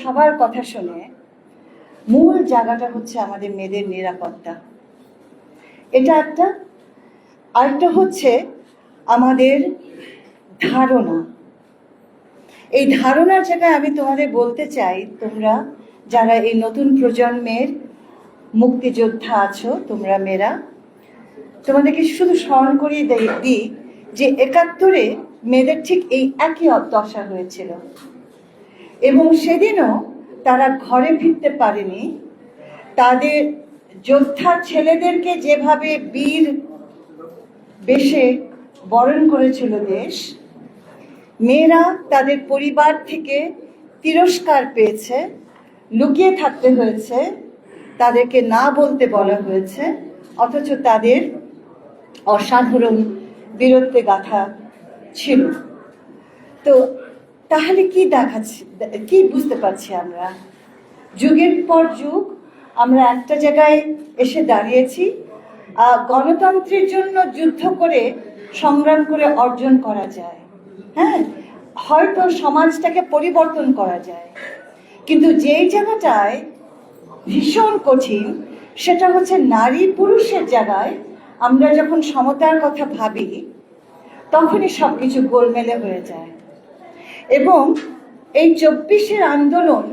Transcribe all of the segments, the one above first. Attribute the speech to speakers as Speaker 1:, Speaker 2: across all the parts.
Speaker 1: সবার কথা শুনে মূল জায়গাটা হচ্ছে আমাদের মেয়েদের নিরাপত্তা। এটা একটা, আরেকটা হচ্ছে আমাদের ধারণা। এই ধারণার জায়গায় আমি তোমাদের বলতে চাই, তোমরা যারা এই নতুন প্রজন্মের মুক্তিযোদ্ধা আছো, তোমরা মেয়েরা, তোমাদেরকে শুধু স্মরণ করিয়ে দিই যে একাত্তরে মেয়েদের ঠিক এই একই দশা হয়েছিল। এবং সেদিনও তারা ঘরে ফিরতে পারেনি। তাদের যোদ্ধা ছেলেদেরকে যেভাবে বীর বেশে বরণ করেছিল দেশ, মেয়েরা তাদের পরিবার থেকে তিরস্কার পেয়েছে, লুকিয়ে থাকতে হয়েছে, তাদেরকে না বলতে বলা হয়েছে, অথচ তাদের অসাধারণ বীরত্বে গাথা ছিল। তো তাহলে কি দেখাচ্ছি? কি বুঝতে পারছি আমরা? যুগের পর যুগ, আমরা একটা জায়গায় এসে দাঁড়িয়েছি গণতন্ত্রের জন্য যুদ্ধ করে, সংগ্রাম করে অর্জন করা যায়। হ্যাঁ? হয়তো সমাজটাকে পরিবর্তন করা যায়। কিন্তু যেই জায়গাটায় ভীষণ কঠিন, সেটা হচ্ছে নারী পুরুষের জায়গায় আমরা যখন সমতার কথা ভাবি, তখনই সব কিছু গোলমেলে হয়ে যায়। এবং এই চব্বিশের আন্দোলন,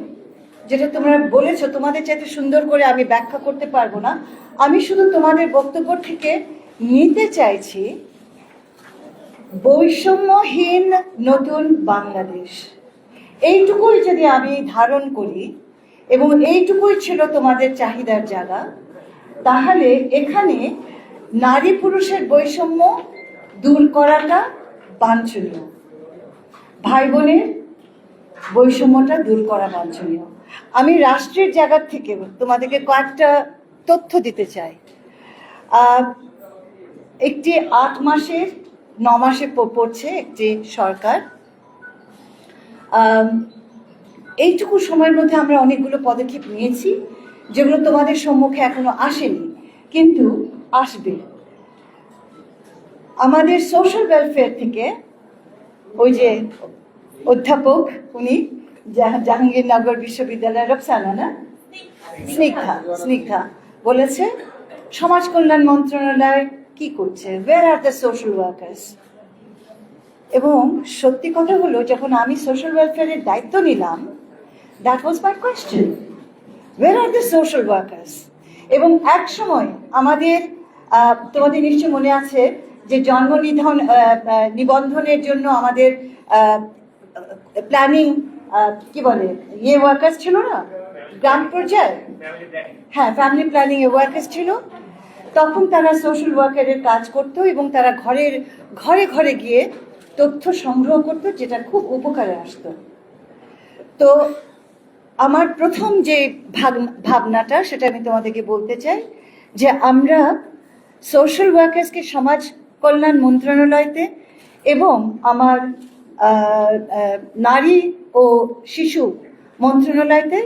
Speaker 1: যেটা তোমরা বলেছ, তোমাদের চাইতে সুন্দর করে আমি ব্যাখ্যা করতে পারব না। আমি শুধু তোমাদের বক্তব্য থেকে নিতে চাইছি, বৈষম্যহীন নতুন বাংলাদেশ। এইটুকুই যদি আমি ধারণ করি, এবং এইটুকুই ছিল তোমাদের চাহিদার জায়গা, তাহলে এখানে নারী পুরুষের বৈষম্য দূর করাটা বাঞ্ছনীয়। ভাই বোনের বৈষম্যটা দূর করা বাঞ্ছনীয়। আমি রাষ্ট্রের জায়গা থেকে তোমাদেরকে কয়েকটা তথ্য দিতে চাই। একটি আট মাসের, ন মাসে পড়ছে একটি সরকার। এইটুকু সময়ের মধ্যে আমরা অনেকগুলো পদক্ষেপ নিয়েছি, যেগুলো তোমাদের সম্মুখে এখনও আসেনি, কিন্তু আসবে। আমাদের সোশ্যাল ওয়েলফেয়ার থেকে ওই যে অধ্যাপক উনি জাহাঙ্গীরনগর বিশ্ববিদ্যালয়ের রফসানা, না? স্নিগ্ধা স্নিগ্ধা বলেছে, সমাজ কল্যাণ মন্ত্রণালয় কি করছে? Where are the social workers এবং সত্যি কথা হলো, যখন আমি সোশ্যাল ওয়েলফেয়ারের দায়িত্ব নিলাম that was my question where are the social workers এবং এক সময় আমাদের তোমাদের নিশ্চয় মনে আছে যে জন্ম নিধন নিবন্ধনের জন্য আমাদের প্ল্যানিং কি বলে ইয়ে ওয়ার্কার্স ছিল না? গ্রাম পর্যায়ে? হ্যাঁ ফ্যামিলি প্ল্যানিং এ ওয়ার্কার্স ছিল। তখন তারা সোশ্যাল ওয়ার্কারের কাজ করতো এবং তারা ঘরের, ঘরে ঘরে গিয়ে তথ্য সংগ্রহ করতো, যেটা খুব উপকারে আসতো। তো আমার প্রথম যে ভাবনাটা, সেটা আমি তোমাদেরকে বলতে চাই, যে আমরা সোশ্যাল ওয়ার্কার্সকে সমাজ কল্যাণ মন্ত্রণালয়তে এবং আমার নারী ও শিশু মন্ত্রণালয়তে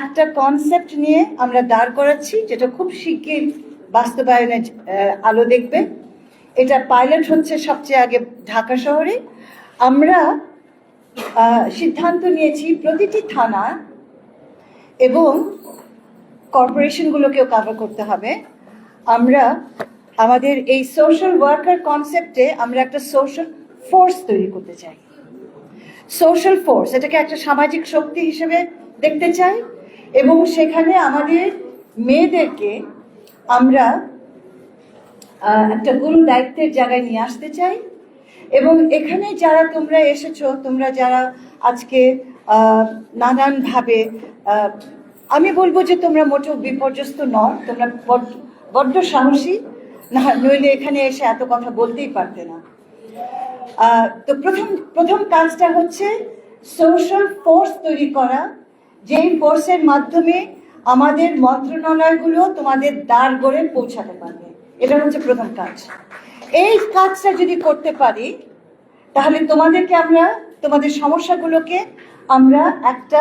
Speaker 1: একটা কনসেপ্ট নিয়ে আমরা দাঁড় করাচ্ছি, যেটা খুব শিগগির বাস্তবায়নের আলো দেখবে। এটা পাইলট হচ্ছে সবচেয়ে আগে ঢাকা শহরে। আমরা সিদ্ধান্ত নিয়েছি প্রতিটি থানা এবং কর্পোরেশনগুলোকেও কাভার করতে হবে। আমরা আমাদের এই সোশ্যাল ওয়ার্কার কনসেপ্টে আমরা একটা সোশ্যাল ফোর্স তৈরি করতে চাই। সোশ্যাল ফোর্স এটাকে একটা সামাজিক শক্তি হিসেবে দেখতে চাই এবং সেখানে আমাদের মেয়েদেরকে আমরা একটা গুরু দায়িত্বের জায়গায় নিয়ে আসতে চাই এবং এখানে যারা তোমরা এসেছ, তোমরা যারা আজকে নানানভাবে আমি বলব যে তোমরা মোটেও বিপর্যস্ত নও, তোমরা বড্ড- সাহসী। না, নইলে এখানে এসে এত কথা বলতেই পারতে না। তো প্রথম প্রথম কাজটা হচ্ছে সোশ্যাল ফোর্স তৈরি করা, যেই ফোর্সের মাধ্যমে আমাদের মন্ত্রণালয়গুলো তোমাদের দ্বার গড়ে পৌঁছাতে পারবে। এটা হচ্ছে প্রথম কাজ। এই কাজটা যদি করতে পারি, তাহলে তোমাদেরকে আমরা, তোমাদের সমস্যাগুলোকে আমরা একটা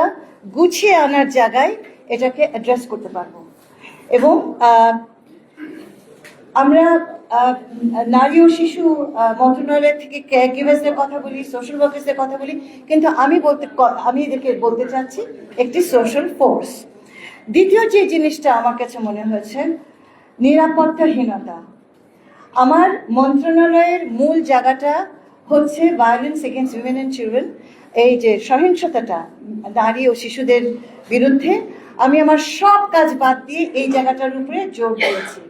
Speaker 1: গুছিয়ে আনার জায়গায় এটাকে অ্যাড্রেস করতে পারব। এবং আমরা নারী ও শিশু মন্ত্রণালয় থেকে কেয়ার কথা বলি সোশ্যাল ওয়ার্কার্সদের কথা বলি, কিন্তু আমি বলতে, আমি এদেরকে বলতে চাচ্ছি একটি সোশ্যাল ফোর্স দ্বিতীয় যে জিনিসটা আমার কাছে মনে হয়েছে, নিরাপত্তাহীনতা। আমার মন্ত্রণালয়ের মূল জায়গাটা হচ্ছে violence against women and children এই যে সহিংসতাটা নারী ও শিশুদের বিরুদ্ধে। আমি আমার সব কাজ বাদ দিয়ে এই জায়গাটার উপরে জোর দিয়েছি।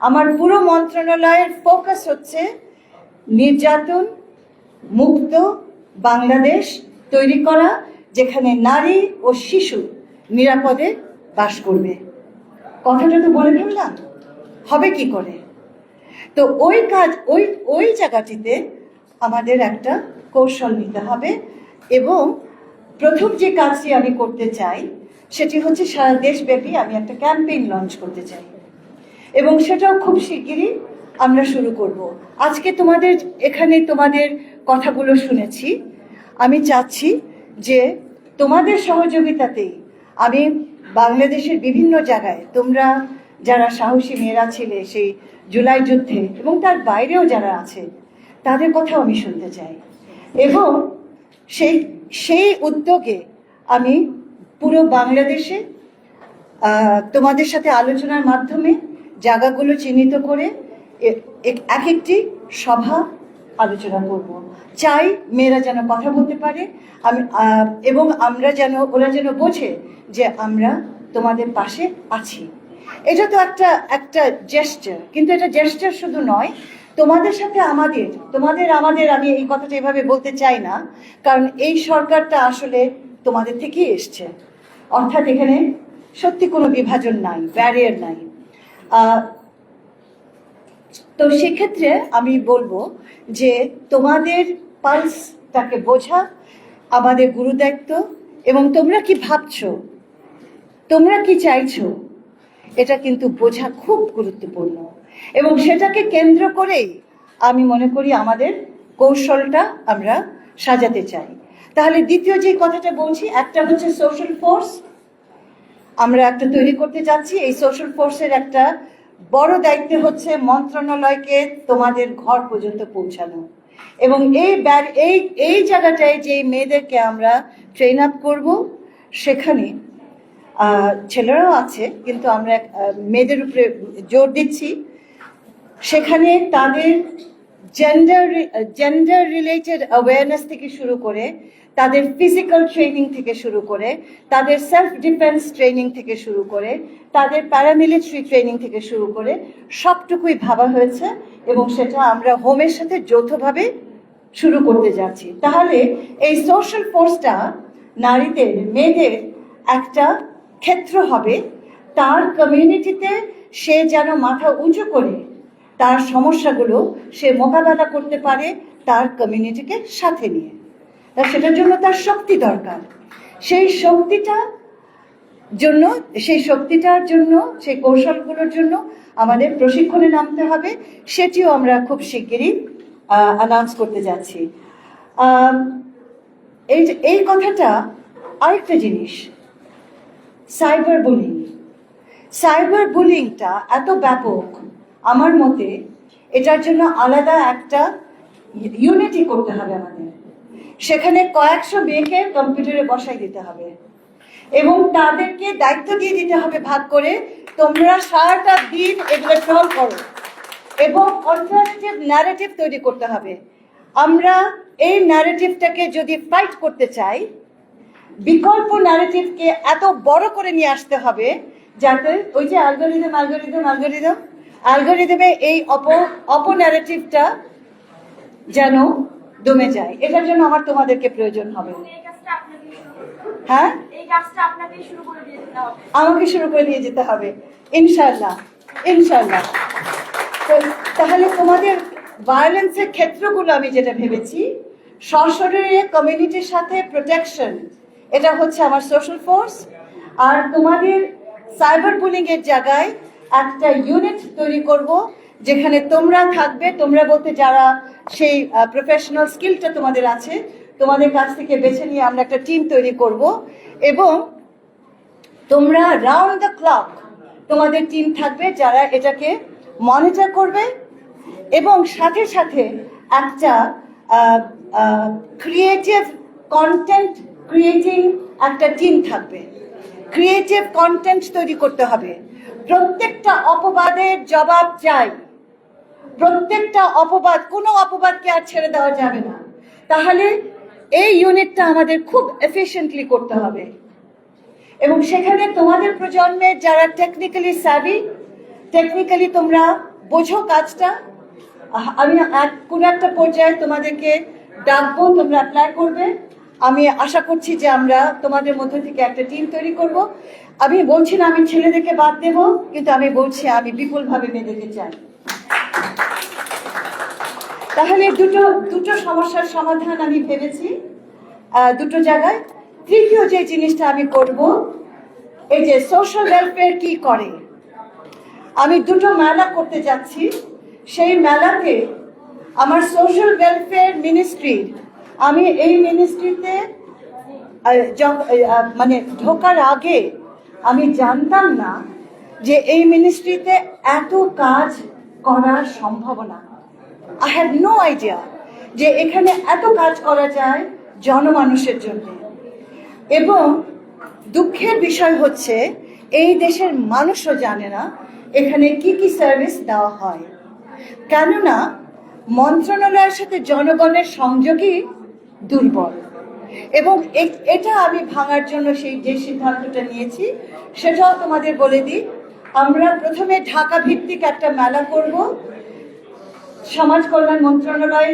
Speaker 1: আমার পুরো মন্ত্রণালয়ের ফোকাস হচ্ছে নির্যাতন, মুক্ত বাংলাদেশ তৈরি করা, যেখানে নারী ও শিশু নিরাপদে বাস করবে। কথাটা তো বলে ফেললাম হবে কি করে? তো ওই কাজ, ওই ওই জায়গাটিতে আমাদের একটা কৌশল নিতে হবে এবং প্রথম যে কাজটি আমি করতে চাই, সেটি হচ্ছে সারা দেশব্যাপী আমি একটা ক্যাম্পেইন লঞ্চ করতে চাই। এবং সেটাও খুব শিগগিরই আমরা শুরু করব। আজকে তোমাদের এখানে তোমাদের কথাগুলো শুনেছি। আমি চাচ্ছি যে তোমাদের সহযোগিতাতেই আমি বাংলাদেশের বিভিন্ন জায়গায় তোমরা যারা সাহসী মেয়েরা ছিলে সেই জুলাই যুদ্ধে এবং তার বাইরেও যারা আছে, তাদের কথাও আমি শুনতে চাই। এবং সেই সেই উদ্যোগে আমি পুরো বাংলাদেশে তোমাদের সাথে আলোচনার মাধ্যমে জায়গাগুলো চিহ্নিত করে এক এক একটি সভা আলোচনা করব। চাই মেয়েরা যেন কথা বলতে পারে। আমি এবং আমরা যেন, ওরা যেন বোঝে যে আমরা তোমাদের পাশে আছি। এটা তো একটা একটা জেস্টার কিন্তু এটা জেস্টার শুধু নয়, তোমাদের সাথে আমাদের, তোমাদের আমাদের আমি এই কথাটা এভাবে বলতে চাই না, কারণ এই সরকারটা আসলে তোমাদের থেকেই এসছে। অর্থাৎ এখানে সত্যি কোনো বিভাজন নাই ব্যারিয়ার নাই। তো সেক্ষেত্রে আমি বলব যে তোমাদের পালসটাকে বোঝা, আমাদের গুরুদায়িত্ব এবং তোমরা কি ভাবছ? তোমরা কি চাইছো? এটা কিন্তু বোঝা খুব গুরুত্বপূর্ণ। এবং সেটাকে কেন্দ্র করেই আমি মনে করি আমাদের কৌশলটা আমরা সাজাতে চাই। তাহলে দ্বিতীয় যে কথাটা বলছি, একটা হচ্ছে সোশ্যাল ফোর্স আমরা একটা তৈরি করতে যাচ্ছি। এই সোশ্যাল ফোর্সের একটা বড় দায়িত্ব হচ্ছে মন্ত্রণালয়কে তোমাদের ঘর পর্যন্ত পৌঁছানো। এবং এই এই এই জায়গাটায় যে মেয়েদেরকে আমরা ট্রেন আপ করব, সেখানে ছেলেরাও আছে, কিন্তু আমরা মেয়েদের উপরে জোর দিচ্ছি। সেখানে তাদের জেন্ডার জেন্ডার রিলেটেড অ্যাওয়ারনেস থেকে শুরু করে তাদের ফিজিক্যাল ট্রেনিং থেকে শুরু করে, তাদের সেলফ ডিফেন্স ট্রেনিং থেকে শুরু করে, তাদের প্যারামিলিটারি ট্রেনিং থেকে শুরু করে, সবটুকুই ভাবা হয়েছে এবং সেটা আমরা হোমের সাথে যৌথভাবে শুরু করতে যাচ্ছি। তাহলে এই সোশ্যাল ফোর্সটা নারীদের, মেয়েদের একটা ক্ষেত্র হবে। তার কমিউনিটিতে সে যেন মাথা উঁচু করে, তার সমস্যাগুলো সে মোকাবেলা করতে পারে তার কমিউনিটিকে সাথে নিয়ে। তা সেটার জন্য তার শক্তি দরকার। সেই শক্তিটা জন্য, সেই শক্তিটার জন্য, সেই কৌশলগুলোর জন্য আমাদের প্রশিক্ষণে নামতে হবে। সেটিও আমরা খুব শিগগিরই অ্যানাউন্স করতে যাচ্ছি। এই এই কথাটা আরেকটা জিনিস। সাইবার বুলিং সাইবার বুলিংটা এত ব্যাপক আমার মতে এটার জন্য আলাদা একটা ইউনিটি করতে হবে আমাদের। সেখানে কয়েকশো মেয়েকে কম্পিউটারে বসাই দিতে হবে। এবং তাদেরকে দায়িত্ব দিয়ে দিতে হবে ভাগ করে, তোমরা সারাটা দিন এগুলো ট্রল করো। এবং অল্টারনেটিভ ন্যারেটিভ তৈরি করতে হবে। আমরা এই ন্যারেটিভটাকে যদি ফাইট করতে চাই, বিকল্প ন্যারেটিভকে এত বড় করে নিয়ে আসতে হবে যাতে ওই যে অ্যালগোরিদম অ্যালগোরিদম অ্যালগোরিদম অ্যালগোরিদমে এই অপ অপন্যারেটিভটা যেন দমে যায়। এটার জন্য আমার তোমাদেরকে প্রয়োজন হবে। হ্যাঁ? আমাকে শুরু করে দিয়ে যেতে হবে। ইনশাল্লাহ ইনশাল্লাহ তাহলে তোমাদের ভায়োলেন্সের ক্ষেত্রগুলো আমি যেটা ভেবেছি সশরীরে কমিউনিটির সাথে প্রোটেকশন এটা হচ্ছে আমার সোশ্যাল ফোর্স আর তোমাদের সাইবার বুলিং এর জায়গায় একটা ইউনিট তৈরি করব। যেখানে তোমরা থাকবে, তোমরা বলতে যারা সেই প্রফেশনাল স্কিলটা তোমাদের আছে, তোমাদের কাছ থেকে বেছে নিয়ে আমরা একটা টিম তৈরি করব এবং তোমরা রাউন্ড দ্য ক্লক তোমাদের টিম থাকবে যারা এটাকে মনিটর করবে এবং সাথে সাথে একটা ক্রিয়েটিভ কন্টেন্ট ক্রিয়েটিং একটা টিম থাকবে। ক্রিয়েটিভ কন্টেন্ট তৈরি করতে হবে। প্রত্যেকটা অপবাদের জবাব চাই। প্রত্যেকটা অপবাদ, কোনো অপবাদকে আর ছেড়ে দেওয়া যাবে না। তাহলে এই ইউনিটটা আমাদের খুব এফিশিয়েন্টলি করতে হবে। এবং সেখানে তোমাদের প্রজন্মের যারা টেকনিক্যালি স্যাভি টেকনিক্যালি তোমরা বোঝো কাজটা আমি কোনো একটা পর্যায়ে তোমাদেরকে ডাকবো, তোমরা অ্যাপ্লাই করবে। আমি আশা করছি যে আমরা তোমাদের মধ্যে থেকে একটা টিম তৈরি করব। আমি বলছি না আমি ছেলেদেরকে বাদ দেব, কিন্তু আমি বলছি আমি বিপুলভাবে মেয়েদেরকে চাই। তাহলে দুটো দুটো সমস্যার সমাধান আমি ভেবেছি। দুটো জায়গায়। তৃতীয় যে জিনিসটা আমি করব, এই যে সোশ্যাল ওয়েলফেয়ার কি করে? আমি দুটো মেলা করতে যাচ্ছি। সেই মেলাতে আমার সোশ্যাল ওয়েলফেয়ার মিনিস্ট্রি আমি এই মিনিস্ট্রিতে মানে ঢোকার আগে আমি জানতাম না যে এই মিনিস্ট্রিতে এত কাজ করার সম্ভাবনা। আই হ্যাড নো আইডিয়া যে এখানে এত কাজ করা যায় জনমানুষের জন্য। এবং দুঃখের বিষয় হচ্ছে, এই দেশের মানুষও জানে না এখানে কি কি সার্ভিস দেওয়া হয়। কেননা, মন্ত্রণালয়ের সাথে জনগণের সংযোগই দুর্বল। এবং এটা আমি ভাঙার জন্য সেই যে সিদ্ধান্তটা নিয়েছি, সেটাও তোমাদের বলে দিই। আমরা প্রথমে ঢাকা ভিত্তিক একটা মেলা করব। সমাজ কল্যাণ মন্ত্রণালয়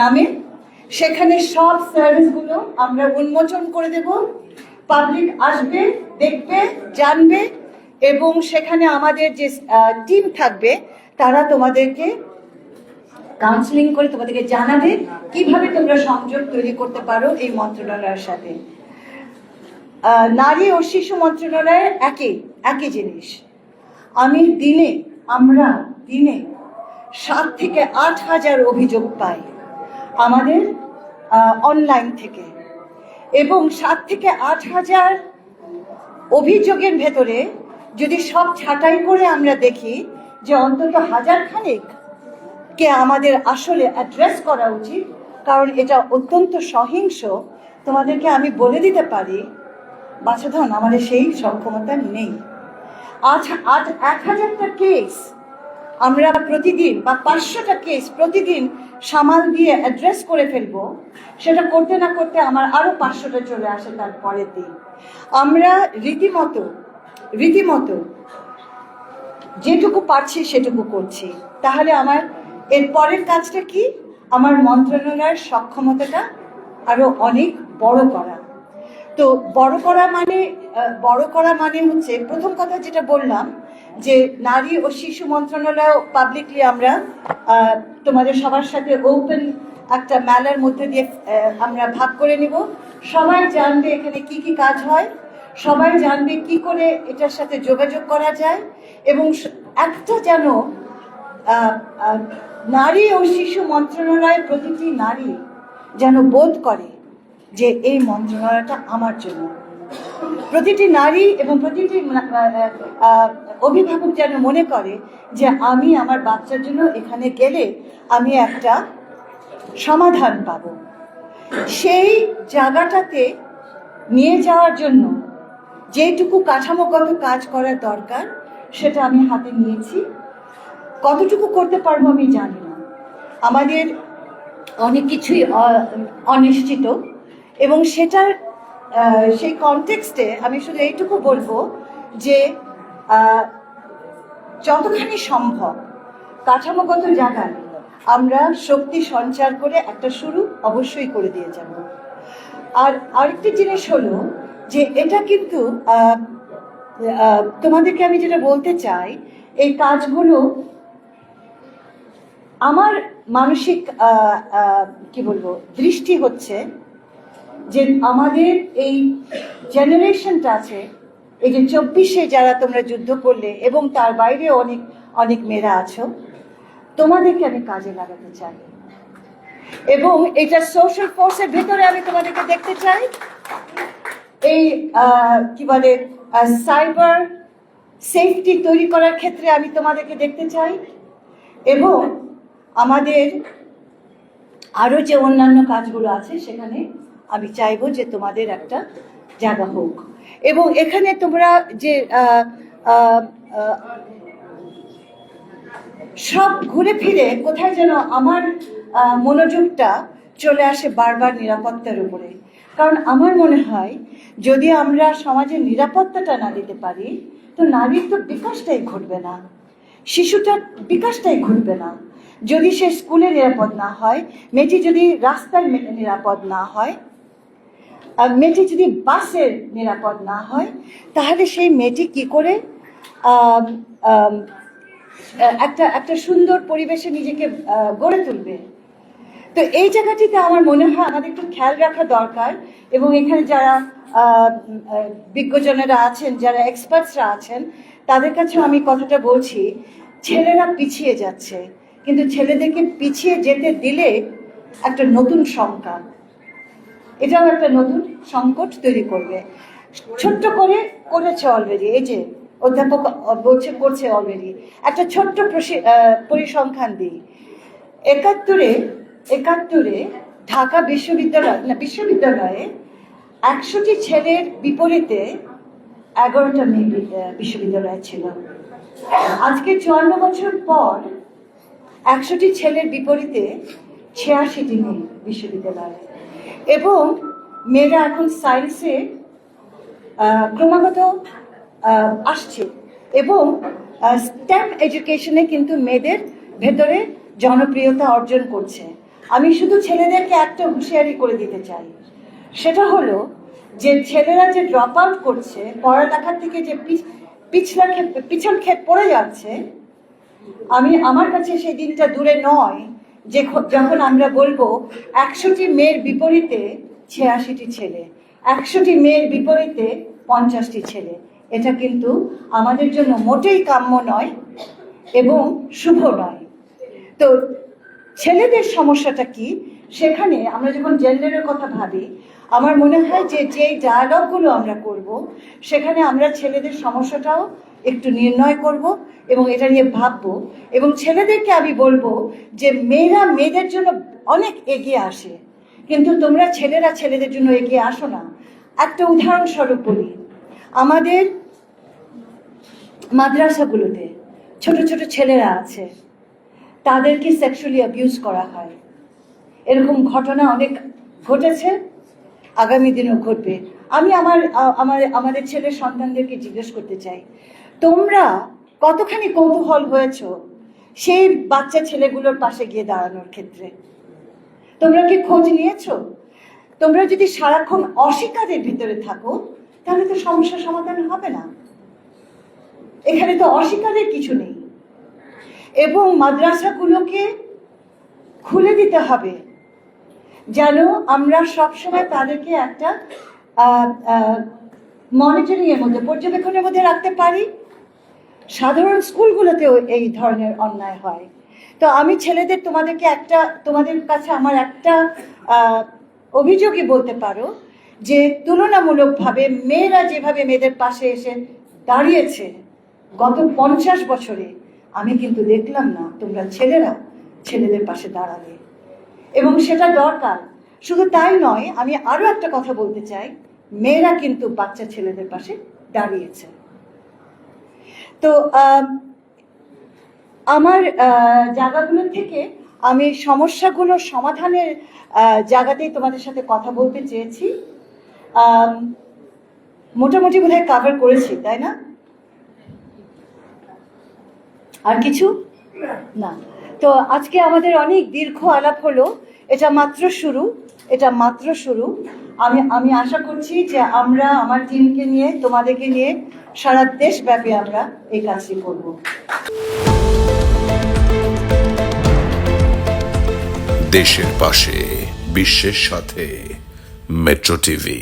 Speaker 1: নামে। সেখানে সব সার্ভিসগুলো আমরা উন্মোচন করে দেব। পাবলিক আসবে, দেখবে, জানবে এবং সেখানে আমাদের যে টিম থাকবে, তারা তোমাদেরকে কাউন্সিলিং করে তোমাদেরকে জানাবে কীভাবে তোমরা সংযোগ তৈরি করতে পারো এই মন্ত্রণালয়ের সাথে। নারী ও শিশু মন্ত্রণালয়ের একই একই জিনিস। আমি দিনে, আমরা দিনে সাত থেকে আট হাজার অভিযোগ পাই আমাদের অনলাইন থেকে। এবং সাত থেকে আট হাজার অভিযোগের ভেতরে যদি সব ছাঁটাই করে আমরা দেখি যে অন্তত হাজার খানেক কে আমাদের আসলে অ্যাড্রেস করা উচিত, কারণ এটা অত্যন্ত সহিংস। তোমাদেরকে আমি বলে দিতে পারি বাছাধন আমাদের সেই সক্ষমতা নেই। আট আট এক হাজারটা কেস আমরা প্রতিদিন বা পাঁচশোটা কেস প্রতিদিন সামাল দিয়ে অ্যাড্রেস করে ফেলব। সেটা করতে না করতে আমার আরও পাঁচশোটা চলে আসে তার পরের দিন। আমরা রীতিমতো রীতিমতো যেটুকু পারছি সেটুকু করছি। তাহলে আমার এর পরের কাজটা কি? আমার মন্ত্রণালয়ের সক্ষমতাটা আরও অনেক বড় করা। তো বড় করা মানে বড় করা মানে হচ্ছে, প্রথম কথা যেটা বললাম, যে নারী ও শিশু মন্ত্রণালয় পাবলিকলি আমরা তোমাদের সবার সাথে ওপেন একটা মেলার মধ্যে দিয়ে আমরা ভাগ করে নিব। সবাই জানবে এখানে কি কি কাজ হয়, সবাই জানবে কি করে এটার সাথে যোগাযোগ করা যায়, এবং একটা যেন নারী ও শিশু মন্ত্রণালয় প্রতিটি নারী যেন বোধ করে যে এই মন্ত্রণালয়টা আমার জন্য। প্রতিটি নারী এবং প্রতিটি অভিভাবক যেন মনে করে যে আমি আমার বাচ্চার জন্য এখানে গেলে আমি একটা সমাধান পাব। সেই জায়গাটাতে নিয়ে যাওয়ার জন্য যেটুকু কাঠামোগত কাজ করার দরকার সেটা আমি হাতে নিয়েছি। কতটুকু করতে পারব আমি জানি না। আমাদের অনেক কিছুই অনিশ্চিত। এবং সেটার সেই কনটেক্সটে আমি শুধু এইটুকু বলব যে যতখানি সম্ভব কাঠামোগত জায়গায় আমরা শক্তি সঞ্চার করে একটা শুরু অবশ্যই করে দিয়ে যাব। আর আরেকটি জিনিস হলো যে এটা কিন্তু তোমাদেরকে আমি যেটা বলতে চাই, এই কাজগুলো আমার মানসিক কি বলব, দৃষ্টি হচ্ছে যে আমাদের এই জেনারেশনটা আছে, এই যে চব্বিশে যারা তোমরা যুদ্ধ করলে এবং তার বাইরে অনেক অনেক মেয়েরা আছো, তোমাদেরকে আমি কাজে লাগাতে চাই। এবং এটা সোশ্যাল ফোর্সের ভেতরে আমি তোমাদেরকে দেখতে চাই। এই কি বলে সাইবার সেফটি তৈরি করার ক্ষেত্রে আমি তোমাদেরকে দেখতে চাই। এবং আমাদের আরও যে অন্যান্য কাজগুলো আছে সেখানে আমি চাইব যে তোমাদের একটা জায়গা হোক। এবং এখানে তোমরা যে সব ঘুরে ফিরে কোথায় যেন আমার মনোযোগটা চলে আসে বারবার নিরাপত্তার উপরে। কারণ আমার মনে হয়, যদি আমরা সমাজের নিরাপত্তাটা না দিতে পারি, তো নারীর তো বিকাশটাই ঘটবে না। শিশুটার বিকাশটাই ঘটবে না। যদি সে স্কুলে নিরাপদ না হয়, মেয়েটি যদি রাস্তায় মে- নিরাপদ না হয় মেয়েটি যদি বাসের নিরাপদ না হয়, তাহলে সেই মেয়েটি কি করে একটা একটা সুন্দর পরিবেশে নিজেকে গড়ে তুলবে? তো এই জায়গাটিতে আমার মনে হয় আমাদের একটু খেয়াল রাখা দরকার এবং এখানে যারা বিজ্ঞজনেরা আছেন, যারা এক্সপার্টসরা আছেন, তাদের কাছেও আমি কথাটা বলছি, ছেলেরা পিছিয়ে যাচ্ছে। কিন্তু ছেলেদেরকে পিছিয়ে যেতে দিলে একটা নতুন সংখ্যা। এটাও একটা নতুন সংকট তৈরি করবে। ছোট্ট করে করেছে অলরেডি এই যে অধ্যাপক বলছে করছে অলরেডি একটা ছোট্ট পরিসংখ্যান দিই। একাত্তরে একাত্তরে ঢাকা বিশ্ববিদ্যালয় না, বিশ্ববিদ্যালয়ে একশোটি ছেলের বিপরীতে এগারোটা মেয়ে বিশ্ববিদ্যালয় ছিল। আজকে চুয়ান্ন বছর পর একশোটি ছেলের বিপরীতে ছিয়াশিটি মেয়ে বিশ্ববিদ্যালয়ে। এবং মেয়েরা এখন সায়েন্সে ক্রমাগত আসছে। এবং স্ট্যাম্প এডুকেশনে কিন্তু মেয়েদের ভেতরে জনপ্রিয়তা অর্জন করছে। আমি শুধু ছেলেদেরকে একটা হুঁশিয়ারি করে দিতে চাই। সেটা হলো যে ছেলেরা যে ড্রপ আউট করছে, পড়ালেখার থেকে যে পিছ- পিছলা পিছন ক্ষেত পড়ে যাচ্ছে, আমি, আমার কাছে সেই দিনটা দূরে নয়। যে যখন আমরা বলব, একশোটি মেয়ের বিপরীতে ছিয়াশিটি ছেলে, একশোটি মেয়ের বিপরীতে পঞ্চাশটি ছেলে, এটা কিন্তু আমাদের জন্য মোটেই কাম্য নয় এবং শুভ নয়। তো ছেলেদের সমস্যাটা কি? সেখানে আমরা যখন জেন্ডারের কথা ভাবি আমার মনে হয় যে যে ডায়ালগগুলো আমরা করব, সেখানে আমরা ছেলেদের সমস্যাটাও একটু নির্ণয় করব এবং এটা নিয়ে ভাববো। এবং ছেলেদেরকে আমি বলব যে মেয়েরা মেয়েদের জন্য অনেক এগিয়ে আসে, কিন্তু তোমরা ছেলেরা ছেলেদের জন্য এগিয়ে আসো না। একটা উদাহরণস্বরূপ বলি, আমাদের মাদ্রাসাগুলোতে ছোট ছোট ছেলেরা আছে, তাদেরকে সেক্সুয়ালি অ্যাবিউজ করা হয়। এরকম ঘটনা অনেক ঘটেছে। আগামী দিনেও ঘটবে। আমি আমার আমার, আমাদের ছেলের সন্তানদেরকে জিজ্ঞেস করতে চাই। তোমরা কতখানি কৌতূহল হয়েছ সেই বাচ্চা ছেলেগুলোর পাশে গিয়ে দাঁড়ানোর ক্ষেত্রে? তোমরা কি খোঁজ নিয়েছো? তোমরা যদি সারাক্ষণ অস্বীকারের ভিতরে থাকো, তাহলে তো সমস্যার সমাধান হবে না। এখানে তো অস্বীকারের কিছু নেই। এবং মাদ্রাসাগুলোকে খুলে দিতে হবে। যেন আমরা সবসময় তাদেরকে একটা মনিটরিং এর মধ্যে, পর্যবেক্ষণের মধ্যে রাখতে পারি। সাধারণ স্কুলগুলোতেও এই ধরনের অন্যায় হয়। তো আমি ছেলেদের তোমাদেরকে একটা, তোমাদের কাছে আমার একটা অভিযোগই বলতে পারো যে তুলনামূলকভাবে মেয়েরা যেভাবে মেয়েদের পাশে এসে দাঁড়িয়েছে, গত পঞ্চাশ বছরে আমি কিন্তু দেখলাম না তোমরা ছেলেরা ছেলেদের পাশে দাঁড়াবে এবং সেটা দরকার। শুধু তাই নয়, আমি আরও একটা কথা বলতে চাই। মেয়েরা কিন্তু বাচ্চা ছেলেদের পাশে দাঁড়িয়েছে। তো আমার জায়গাগুলো থেকে আমি সমস্যাগুলোর সমাধানের জায়গাতেই তোমাদের সাথে কথা বলতে চেয়েছি। মোটামুটি বোধহয় কাভার করেছি, তাই না? আর কিছু? না। তো আজকে আমাদের অনেক দীর্ঘ আলাপ হলো। এটা মাত্র শুরু, এটা মাত্র শুরু। আমি আমি আশা করছি যে আমরা, আমার টিমকে নিয়ে, তোমাদেরকে নিয়ে সারা দেশব্যাপী আমরা এই কাজটি করব।
Speaker 2: দেশের পাশে, বিশ্বের সাথে মেট্রো টিভি